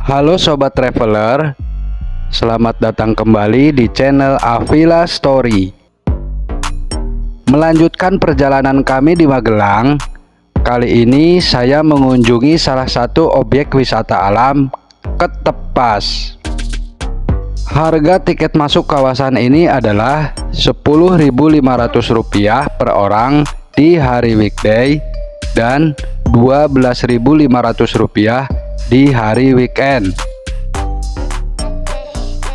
Halo sobat traveler, selamat datang kembali di channel Avila Story. Melanjutkan perjalanan kami di Magelang, kali ini saya mengunjungi salah satu objek wisata alam, Ketepas. Harga tiket masuk kawasan ini adalah Rp10.500 per orang di hari weekday dan Rp12.500 di hari weekend.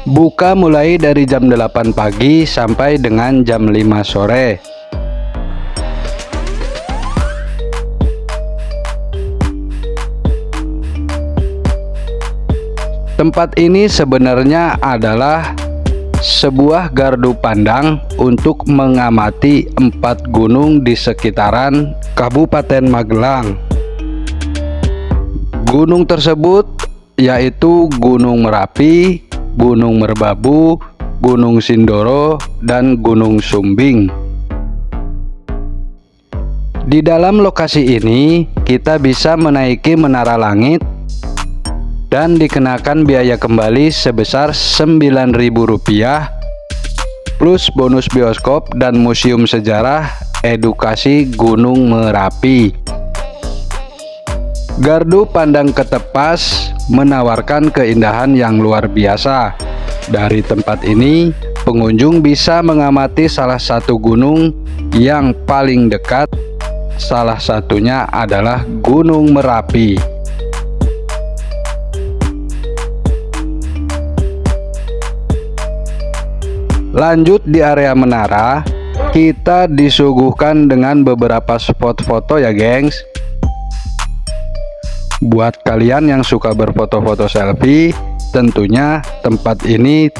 Buka mulai dari jam 8 pagi sampai dengan jam 5 sore. Tempat ini sebenarnya adalah sebuah gardu pandang untuk mengamati empat gunung di sekitaran Kabupaten Magelang. Gunung tersebut yaitu Gunung Merapi, Gunung Merbabu, Gunung Sindoro, dan Gunung Sumbing. Di dalam lokasi ini, kita bisa menaiki menara langit dan dikenakan biaya kembali sebesar Rp9.000 plus bonus bioskop dan museum sejarah edukasi Gunung Merapi. Gardu Pandang Ketepas menawarkan keindahan yang luar biasa. Dari tempat ini, pengunjung bisa mengamati salah satu gunung yang paling dekat. Salah satunya adalah Gunung Merapi. Lanjut di area menara, kita disuguhkan dengan beberapa spot foto ya gengs. Buat kalian yang suka berfoto-foto selfie, tentunya tempat ini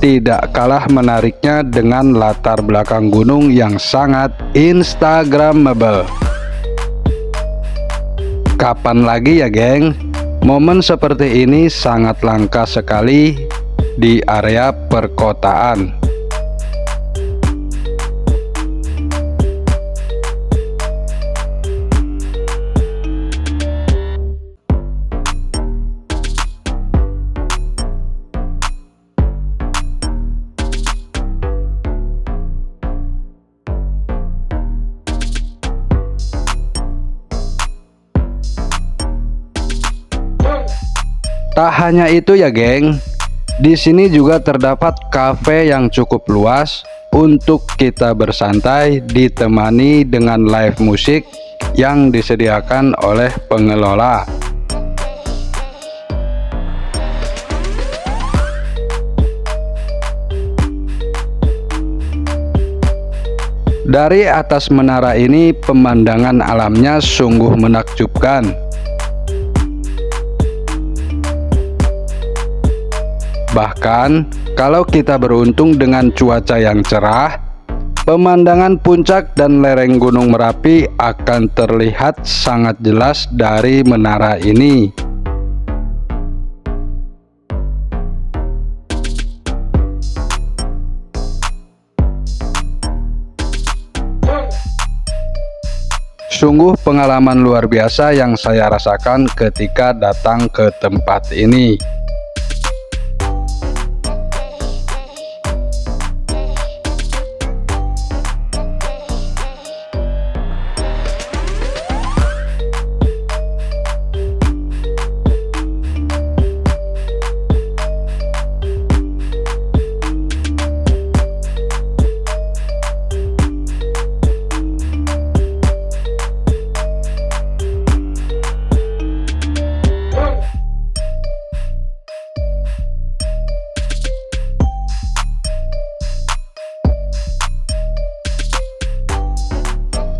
tidak kalah menariknya dengan latar belakang gunung yang sangat instagramable. Kapan lagi ya geng? Momen seperti ini sangat langka sekali di area perkotaan. Tak hanya itu ya, geng. Di sini juga terdapat cafe yang cukup luas untuk kita bersantai ditemani dengan live musik yang disediakan oleh pengelola. Dari atas menara ini pemandangan alamnya sungguh menakjubkan. Bahkan, kalau kita beruntung dengan cuaca yang cerah, pemandangan puncak dan lereng Gunung Merapi akan terlihat sangat jelas dari menara ini. Sungguh pengalaman luar biasa yang saya rasakan ketika datang ke tempat ini.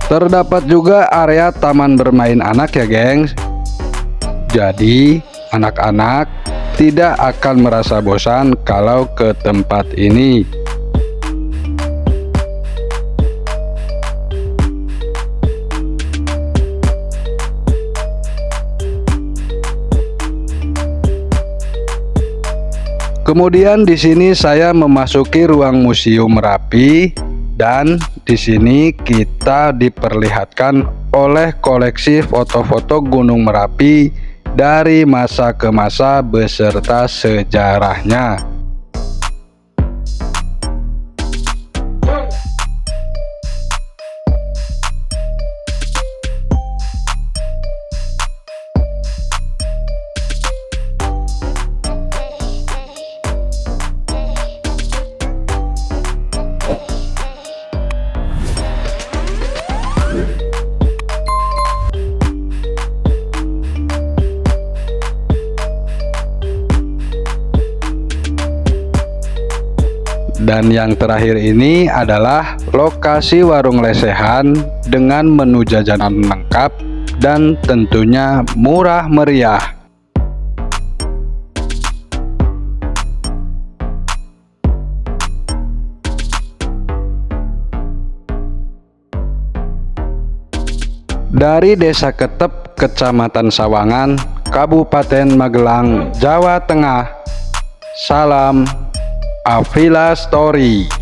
Terdapat juga area taman bermain anak ya gengs. Jadi anak-anak tidak akan merasa bosan kalau ke tempat ini. Kemudian di sini saya memasuki ruang museum Merapi dan di sini kita diperlihatkan oleh koleksi foto-foto Gunung Merapi dari masa ke masa beserta sejarahnya. Dan yang terakhir ini adalah lokasi warung lesehan dengan menu jajanan lengkap dan tentunya murah meriah. Dari Desa Ketep, Kecamatan Sawangan, Kabupaten Magelang, Jawa Tengah. Salam Avila Story.